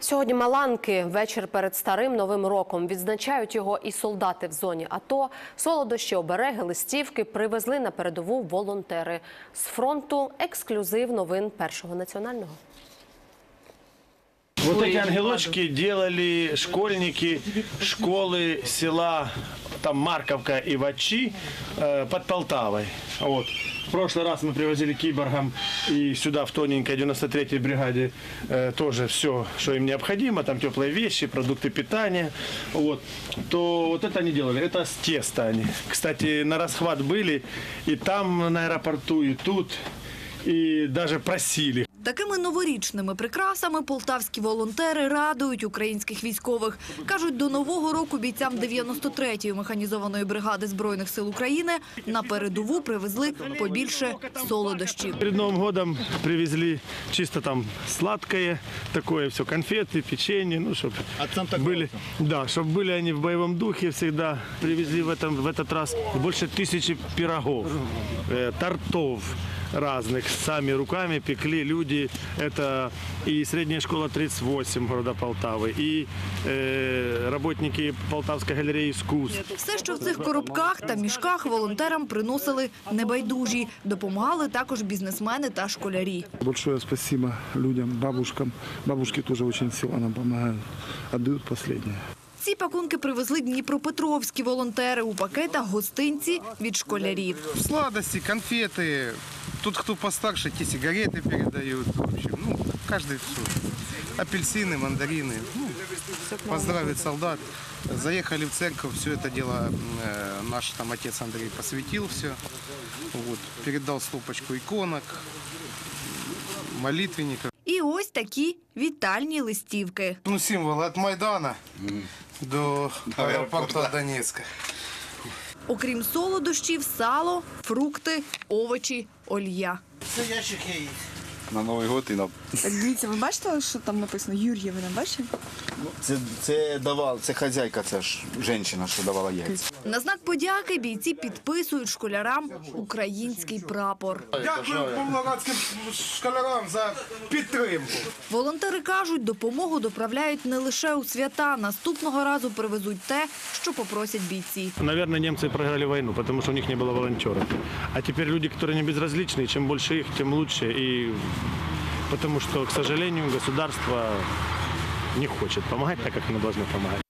Сьогодні Маланки вечір перед старим новим роком відзначають його і солдати в зоні АТО. Солодощі, обереги, листівки привезли на передову волонтери з фронту. Ексклюзив новин першого національного. Вот эти ангелочки делали школьники школы села там Марковка и Вачи э, под Полтавой. Вот. В прошлый раз мы привозили киборгам и сюда в тоненькой 93-й бригаде э, тоже все, что им необходимо, там теплые вещи, продукты питания. Вот. То вот это они делали, это с теста они. Кстати, на расхват были и там на аэропорту, и тут, и даже просили Такими новорічними прикрасами полтавські волонтери радують українських військових. Кажуть, до нового року бійцям 93-ї механізованої бригади Збройних сил України на передову привезли побільше солодощів. Перед Новым годом привезли чисто там сладкое, такое все, конфеты, печенье, ну, чтобы были, да, чтобы были они в боевом духе всегда. Привезли в, этом, в этот раз больше тысячи пирогов, э, тортов разных, сами руками пекли люди. Это и средняя школа 38 города Полтавы, и э, работники Полтавской галереи искусств. Все, що в цих коробках та мішках волонтерам приносили небайдужі. Допомагали також бізнесмени та школярі. Большое спасибо людям, бабушкам. Бабушки тоже очень сильно нам помогают, отдают последнее. Ці пакунки привезли дніпропетровські волонтери у пакетах гостинці від школярів. Сладости, конфеты. Тут кто постарше, те сигареты передают. В общем, ну, каждый все. Апельсины, мандарины. Ну, поздравить солдат. Заехали в церковь, все это дело э, наш там отец Андрей посвятил все. Вот, передал стопочку иконок, молитвенников. І ось такі вітальні листівки. Ну, символ от Майдана до аэропорта Донецка. Окрім солодощів, сало, фрукти, овочі, олія. на Новий год і на дивіться, ви бачите, що там написано Юр'євина, бачите? це, це давав, це хазяйка, це ж жінка, що давала яйця. На знак подяки бійці підписують школярам український прапор. Дякую павлоградським школярам за підтримку. Волонтери кажуть, допомогу доправляють не лише у свята. Наступного разу привезуть те, що попросять бійці. Наверное, немцы проиграли войну, потому что у них не было волонтеров. А теперь люди, которые не безразличны, чем больше их, тем лучше. И потому что, к сожалению, государство не хочет помогать так, как мы должны помогать.